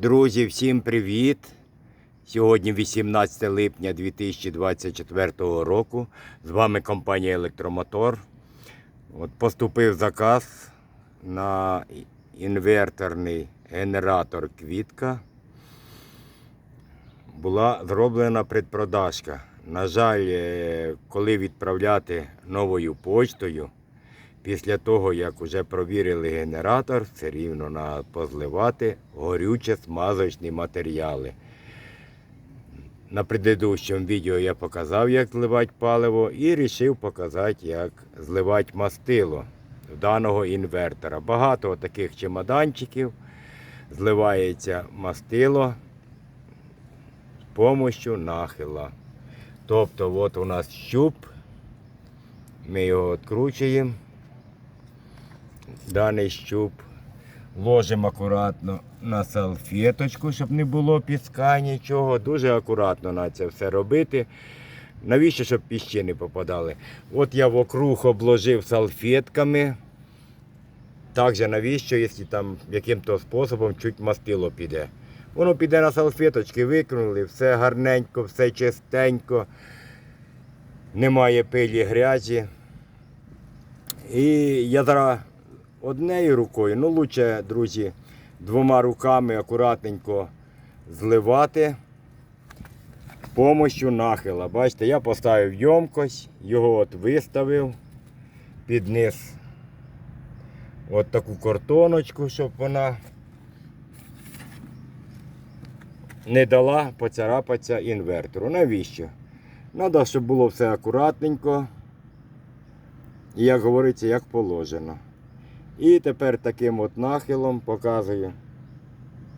Друзі, всім привіт! Сьогодні 18 липня 2024 року. З вами компанія Електромотор. От поступив заказ на інверторний генератор Квітка. Була зроблена предпродажка. На жаль, е, коли відправляти новою почтою, Після того, як вже провірили генератор, все рівно треба позливати горюче смазочні матеріали. На предыдущому відео я показав, як зливати паливо, і вирішив показати, як зливати мастило даного інвертора. Багато таких чемоданчиків зливається мастило з допомогою нахила. Тобто, от у нас щуп, ми його відкручуємо даний щуп. Ложимо акуратно на салфеточку, щоб не було піска, нічого. Дуже акуратно на це все робити. Навіщо, щоб піщі не попадали? От я вокруг обложив салфетками. Також навіщо, якщо там яким-то способом чуть мастило піде. Воно піде на салфеточки, викинули, все гарненько, все чистенько, немає пилі грязі. І я зараз однією рукою, ну лучше, друзі, двома руками акуратненько зливати з допомогою нахила. Бачите, я поставив ємкость, його от виставив під низ от таку картоночку, щоб вона не дала поцарапатися інвертору. Навіщо? Треба, щоб було все акуратненько. І як говориться, як положено. І тепер таким от нахилом показую.